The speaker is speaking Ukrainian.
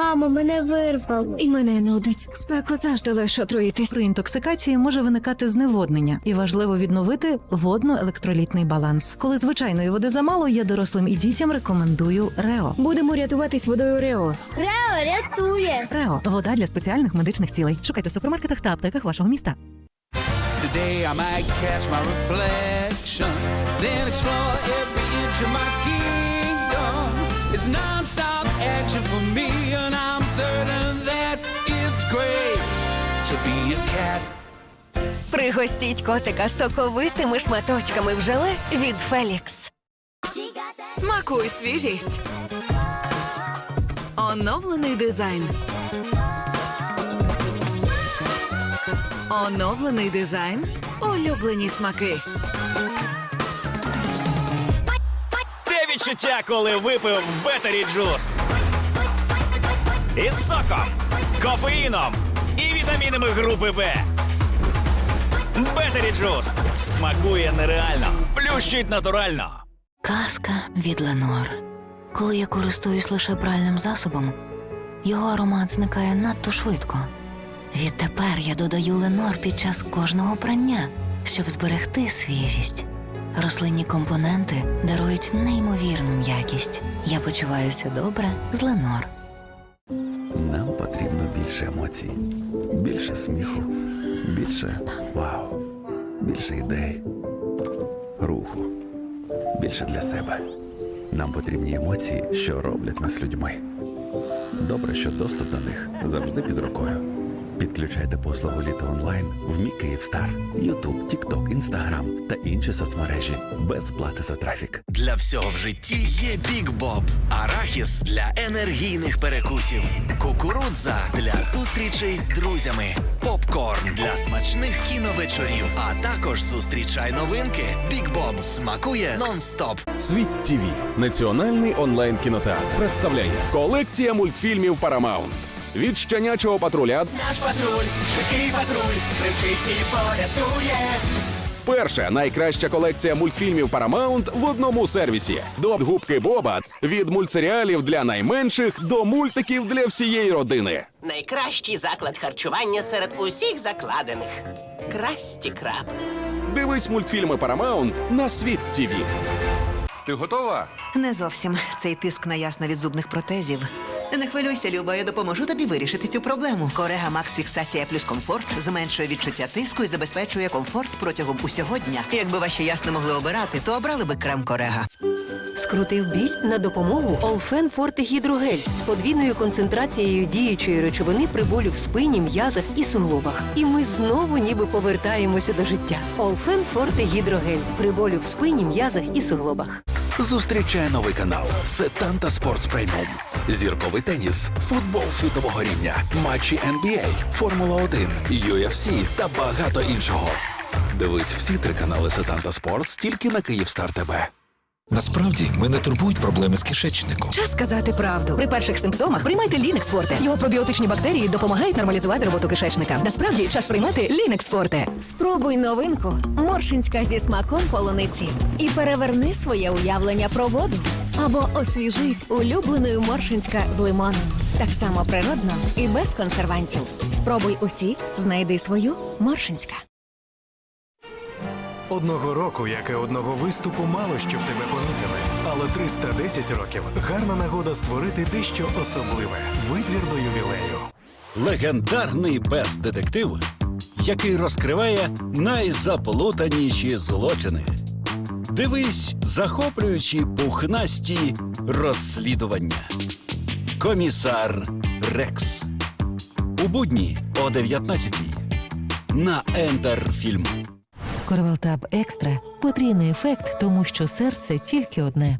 Мамо, мене вирвало. І мене нудить. Спеку завжди легше отруїтись. При інтоксикації може виникати зневоднення, і важливо відновити водно-електролітний баланс. Коли звичайної води замало, я дорослим і дітям рекомендую Рео. Будемо рятуватись водою Рео. Рео рятує. Рео вода для спеціальних медичних цілей. Шукайте в супермаркетах та аптеках вашого міста. Today I might catch my reflection, then explore every inch of my kingdom. It's non-stop action for me, to be a cat. Пригостіть котика соковитими шматочками в желе від Фелікс. Смакуй свіжість. Оновлений дизайн. Оновлений дизайн. Улюблені смаки. Те відчуття, коли випив Бетері Джуст. Із соком, кофеїном вітамінами групи Б. Бетері Джуст смакує нереально, плющить натурально. Казка від Ленор. Коли я користуюсь лише пральним засобом, його аромат зникає надто швидко. Відтепер я додаю Ленор під час кожного прання, щоб зберегти свіжість. Рослинні компоненти дарують неймовірну м'якість. Я почуваюся добре з Ленор. Більше емоцій, більше сміху, більше вау, більше ідей, руху, більше для себе. Нам потрібні емоції, що роблять нас людьми. Добре, що доступ до них завжди під рукою. Підключайте послугу Літо онлайн в Мі Київстар, Ютуб, Тікток, Інстаграм та інші соцмережі без плати за трафік. Для всього в житті є Бік Боб, арахіс для енергійних перекусів, кукурудза для зустрічей з друзями, попкорн для смачних кіновечорів, а також зустрічай новинки. Бік Боб смакує нон-стоп. Світ ТВ – національний онлайн кінотеатр представляє колекція мультфільмів Paramount. Від щенячого патруля Наш патруль, швидкий патруль, кричить і порятує. вперше найкраща колекція мультфільмів Paramount в одному сервісі. До губки Боба від мультсеріалів для найменших до мультиків для всієї родини. Найкращий заклад харчування серед усіх закладених. Красті краб. Дивись мультфільми Paramount на світ ТВ. Ти готова? Не зовсім цей тиск на ясно від зубних протезів. Не хвилюйся, Люба, я допоможу тобі вирішити цю проблему. Корега Макс Фіксація плюс комфорт зменшує відчуття тиску і забезпечує комфорт протягом усього дня. Якби ваші ясно могли обирати, то обрали би крем Корега. Скрутив біль на допомогу Олфен Форте Гідрогель з подвійною концентрацією діючої речовини при болю в спині, м'язах і суглобах. І ми знову ніби повертаємося до життя. Олфен Форте Гідрогель при болю в спині, м'язах і суглобах. Зустрічай новий канал Сетанта Спортс Преміум. Зірковий теніс, футбол світового рівня, матчі NBA, Формула 1, UFC та багато іншого. Дивись всі три канали Сетанта Спортс тільки на Київстар ТВ. Насправді мене турбують проблеми з кишечником. Час сказати правду. При перших симптомах приймайте Лінекс Форте. Його пробіотичні бактерії допомагають нормалізувати роботу кишечника. Насправді час приймати Лінекс Форте. Спробуй новинку Моршинська зі смаком полуниці і переверни своє уявлення про воду. Або освіжись улюбленою Моршинська з лимоном. Так само природно і без консервантів. Спробуй усі, знайди свою Моршинська. Одного року, як і одного виступу, мало щоб тебе помітили. Але 310 років гарна нагода створити дещо особливе. Витвір до ювілею. Легендарний бес-детектив, який розкриває найзаплутаніші злочини. Дивись захоплюючі пухнасті розслідування. Комісар Рекс. У будні о 19 на Ентерфільм. Корвалтаб екстра потрійний ефект, тому що серце тільки одне.